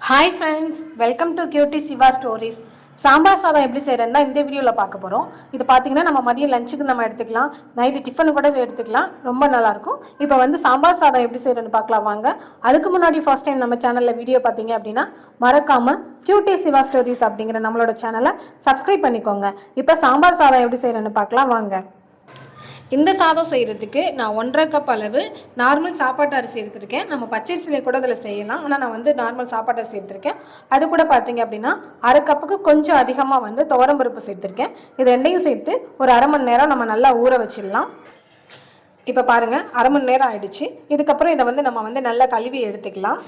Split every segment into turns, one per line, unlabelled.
Hi friends welcome to cutie Siva stories sambar சாதம் எப்படி செய்கிறேன்னா இந்த வீடியோவில் பார்க்க போகிறோம் இது பார்த்தீங்கன்னா நம்ம மதியம் லஞ்சுக்கு நம்ம எடுத்துக்கலாம். நைட்டு டிஃபனு கூட எடுத்துக்கலாம். ரொம்ப நல்லாயிருக்கும். இப்போ வந்து சாம்பார் சாதம் எப்படி செய்கிறேன்னு பார்க்கலாம் வாங்க. அதுக்கு முன்னாடி ஃபர்ஸ்ட் டைம் நம்ம சேனலில் வீடியோ பார்த்தீங்க அப்படின்னா மறக்காமல் கியூட்டி சிவா ஸ்டோரிஸ் அப்படிங்கிற நம்மளோட சேனலை சப்ஸ்கிரைப் பண்ணிக்கோங்க. இப்போ சாம்பார் சாதம் எப்படி செய்கிறேன்னு பார்க்கலாம் வாங்க. இந்த சாதம் செய்கிறதுக்கு நான் ஒன்றரை கப் அளவு நார்மல் சாப்பாட்டு அரிசி எடுத்திருக்கேன். நம்ம பச்சரிசியிலே கூட அதில் செய்யலாம். ஆனால் நான் வந்து நார்மல் சாப்பாட்டு அரிசி எடுத்திருக்கேன். அது கூட பார்த்தீங்க அப்படின்னா அரை கப்புக்கு கொஞ்சம் அதிகமாக வந்து துவரம்பருப்பு சேர்த்துருக்கேன். இது ரெண்டையும் சேர்த்து ஒரு அரை மணி நேரம் நம்ம நல்லா ஊற வச்சிடலாம். இப்போ பாருங்கள் அரை மணி நேரம் ஆயிடுச்சு. இதுக்கப்புறம் இதை வந்து நம்ம வந்து நல்லா கழுவி எடுத்துக்கலாம்.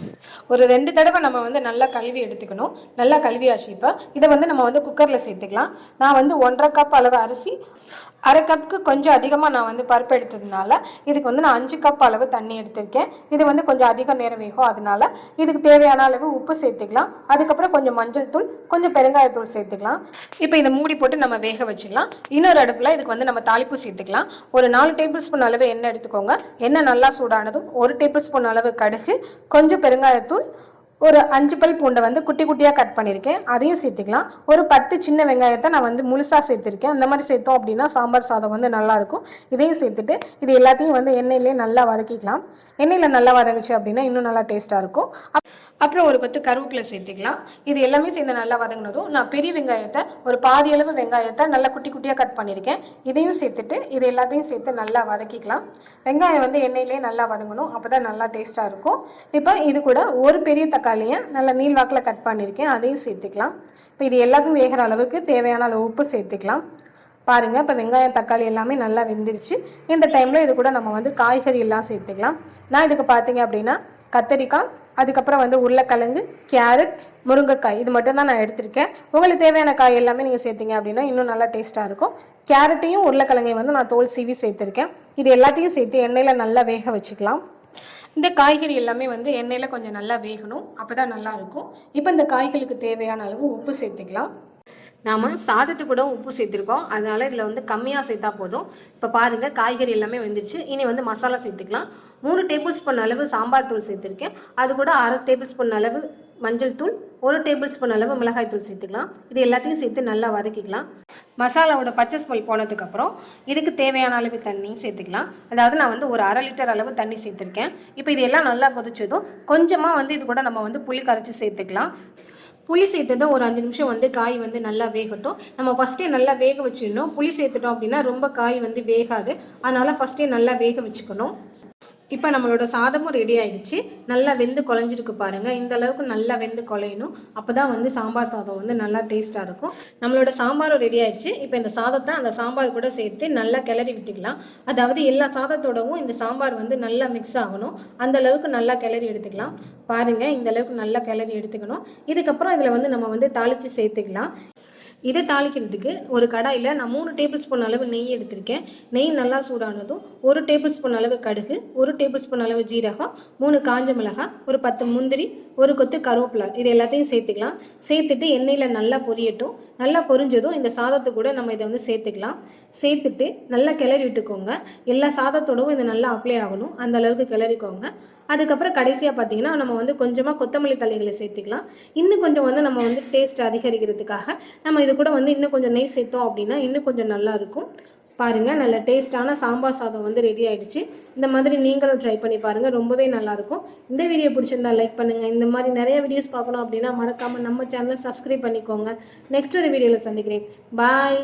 ஒரு ரெண்டு தடவை நம்ம வந்து நல்லா கழுவி எடுத்துக்கணும். நல்லா கழுவியாச்சு இப்போ. இதை வந்து நம்ம வந்து குக்கரில் சேர்த்துக்கலாம். நான் வந்து ஒன்றரை கப் அளவு அரிசி அரை கப்புக்கு கொஞ்சம் அதிகமாக நான் வந்து பருப்பு எடுத்ததுனால இதுக்கு வந்து நான் அஞ்சு கப் அளவு தண்ணி எடுத்திருக்கேன். இது வந்து கொஞ்சம் அதிக நேரம் வேகும் அதனால இதுக்கு தேவையான அளவு உப்பு சேர்த்துக்கலாம். அதுக்கப்புறம் கொஞ்சம் மஞ்சள் தூள் கொஞ்சம் பெருங்காயத்தூள் சேர்த்துக்கலாம். இப்போ இதை மூடி போட்டு நம்ம வேக வச்சிடலாம். இன்னொரு அடுப்பில் இதுக்கு வந்து நம்ம தாளிப்பு சேர்த்துக்கலாம். ஒரு நாலு டேபிள் ஸ்பூன் அளவு எண்ணெய் எடுத்துக்கோங்க. எண்ணெய் நல்லா சூடானதும் ஒரு டேபிள் ஸ்பூன் அளவு கடுகு கொஞ்சம் பெருங்காயத்தூள் ஒரு அஞ்சு பல் பூண்டை வந்து குட்டி குட்டியாக கட் பண்ணியிருக்கேன். அதையும் சேர்த்துக்கலாம். ஒரு பத்து சின்ன வெங்காயத்தை நான் வந்து முழுசாக சேர்த்துருக்கேன். அந்த மாதிரி சேர்த்தோம் அப்படின்னா சாம்பார் சாதம் வந்து நல்லாயிருக்கும். இதையும் சேர்த்துட்டு இது எல்லாத்தையும் வந்து எண்ணெயிலே நல்லா வதக்கிக்கலாம். எண்ணெயில் நல்லா வதங்குச்சு அப்படின்னா இன்னும் நல்லா டேஸ்ட்டாக இருக்கும். அப்- அப்புறம் ஒரு கொத்து கருவேப்பிலை சேர்த்துக்கலாம். இது எல்லாமே சேர்ந்து நல்லா வதங்கினதும் நான் பெரிய வெங்காயத்தை ஒரு பாதி அளவு வெங்காயத்தை நல்லா குட்டி குட்டியாக கட் பண்ணியிருக்கேன். இதையும் சேர்த்துட்டு இது எல்லாத்தையும் சேர்த்து நல்லா வதக்கிக்கலாம். வெங்காயம் வந்து எண்ணெயிலே நல்லா வதங்கணும். அப்போ தான் நல்லா டேஸ்ட்டாக இருக்கும். இப்போ இது கூட ஒரு பெரிய தக்காளி தக்காளியை நல்லா நீள்வாக்கில் கட் பண்ணியிருக்கேன் அதையும் சேர்த்துக்கலாம். இப்போ இது எல்லாத்துக்கும் வேகிற அளவுக்கு தேவையான அளவு உப்பு சேர்த்துக்கலாம். பாருங்கள் இப்போ வெங்காயம் தக்காளி எல்லாமே நல்லா வெந்துருச்சு. இந்த டைமில் இது கூட நம்ம வந்து காய்கறி எல்லாம் சேர்த்துக்கலாம். நான் இதுக்கு பார்த்தீங்க அப்படின்னா கத்தரிக்காய் அதுக்கப்புறம் வந்து உருளைக்கிழங்கு கேரட் முருங்கைக்காய் இது மட்டும் தான் நான் எடுத்திருக்கேன். உங்களுக்கு தேவையான காய் எல்லாமே நீங்கள் சேர்த்திங்க அப்படின்னா இன்னும் நல்லா டேஸ்ட்டாக இருக்கும். கேரட்டையும் உருளைக்கிழங்கையும் வந்து நான் தோல் சீவி சேர்த்துருக்கேன். இது எல்லாத்தையும் சேர்த்து எண்ணெயில் நல்லா வேக வச்சுக்கலாம். இந்த காய்கறி எல்லாமே வந்து எண்ணெயில் கொஞ்சம் நல்லா வேகணும். அப்போ தான் நல்லாயிருக்கும் இப்போ இந்த காய்களுக்கு தேவையான அளவு உப்பு சேர்த்துக்கலாம். நாம் சாதத்துக்கு கூட உப்பு சேர்த்துருக்கோம். அதனால் இதில் வந்து கம்மியாக சேர்த்தா போதும். இப்போ பாருங்கள் காய்கறி எல்லாமே வந்துருச்சு. இனி வந்து மசாலா சேர்த்துக்கலாம். மூணு டேபிள் ஸ்பூன் அளவு சாம்பார் தூள் சேர்த்துருக்கேன். அது கூட அரை டேபிள் ஸ்பூன் அளவு மஞ்சள் தூள் ஒரு டேபிள் ஸ்பூன் அளவு மிளகாய் தூள் சேர்த்துக்கலாம். இது எல்லாத்தையும் சேர்த்து நல்லா வதக்கிக்கலாம். மசாலாவோட பச்சை ஸ்மெல் போனதுக்கப்புறம் இதுக்கு தேவையான அளவு தண்ணி சேர்த்துக்கலாம். அதாவது நான் வந்து ஒரு அரை லிட்டர் அளவு தண்ணி சேர்த்துருக்கேன். இப்போ இது எல்லாம் நல்லா கொதிச்சதும் கொஞ்சமாக வந்து இது கூட நம்ம வந்து புளி கரைச்சி சேர்த்துக்கலாம். புளி சேர்த்ததும் ஒரு அஞ்சு நிமிஷம் வந்து காய் வந்து நல்லா வேகட்டும். நம்ம ஃபஸ்ட்டே நல்லா வேக வச்சிடணும். புளி சேர்த்துட்டோம் அப்படின்னா ரொம்ப காய் வந்து வேகாது. அதனால் ஃபஸ்ட்டே நல்லா வேக வச்சுக்கணும். இப்போ நம்மளோட சாதமும் ரெடி ஆயிடுச்சு. நல்லா வெந்து குழஞ்சிருக்கு பாருங்கள் இந்த அளவுக்கு நல்லா வெந்து குழையணும். அப்போ தான் வந்து சாம்பார் சாதம் வந்து நல்லா டேஸ்ட்டாக இருக்கும். நம்மளோட சாம்பாரும் ரெடி ஆயிடுச்சு. இப்போ இந்த சாதத்தை அந்த சாம்பார் கூட சேர்த்து நல்லா கிளறி விட்டுக்கலாம். அதாவது எல்லா சாதத்தோடவும் இந்த சாம்பார் வந்து நல்லா மிக்ஸ் ஆகணும். அந்த அளவுக்கு நல்லா கிளறி எடுத்துக்கலாம். பாருங்கள் இந்த அளவுக்கு நல்லா கிளறி எடுத்துக்கணும். இதுக்கப்புறம் இதில் வந்து நம்ம வந்து தாளித்து சேர்த்துக்கலாம். இதை தாளிக்கிறதுக்கு ஒரு கடாயில் நான் மூணு டேபிள் ஸ்பூன் அளவு நெய் எடுத்திருக்கேன். நெய் நல்லா சூடானதும் ஒரு டேபிள் ஸ்பூன் அளவு கடுகு ஒரு டேபிள் ஸ்பூன் அளவு ஜீரகம் மூணு காஞ்ச மிளகாய் ஒரு பத்து முந்திரி ஒரு கொத்து கருவேப்பிலை. இது எல்லாத்தையும் சேர்த்துக்கலாம். சேர்த்துட்டு எண்ணெயில் நல்லா பொரியட்டும். நல்லா பொரிஞ்சதும் இந்த சாதத்தை கூட நம்ம இதை வந்து சேர்த்துக்கலாம். சேர்த்துட்டு நல்லா கிளறி விட்டுக்கோங்க. எல்லா சாதத்தோடவும் இது நல்லா அப்ளை ஆகணும். அந்த அளவுக்கு கிளறிக்கோங்க. அதுக்கப்புறம் கடைசியாக பார்த்தீங்கன்னா நம்ம வந்து கொஞ்சமாக கொத்தமல்லி தழைகளை சேர்த்துக்கலாம். இன்னும் கொஞ்சம் வந்து நம்ம வந்து டேஸ்ட் அதிகரிக்கிறதுக்காக நம்ம இது கூட வந்து இன்னும் கொஞ்சம் நெய் சேர்த்தோம் அப்படின்னா இன்னும் கொஞ்சம் நல்லா இருக்கும். பாருங்கள் நல்ல டேஸ்ட்டான சாம்பார் சாதம் வந்து ரெடி ஆகிடுச்சு இந்த மாதிரி நீங்களும் ட்ரை பண்ணி பாருங்கள் ரொம்பவே நல்லாயிருக்கும் இந்த வீடியோ பிடிச்சிருந்தா லைக் பண்ணுங்கள் இந்த மாதிரி நிறைய வீடியோஸ் பார்க்கணும் அப்படின்னா மறக்காமல் நம்ம சேனலை சப்ஸ்கிரைப் பண்ணிக்கோங்க. நெக்ஸ்ட் ஒரு வீடியோவில் சந்திக்கிறேன். பாய்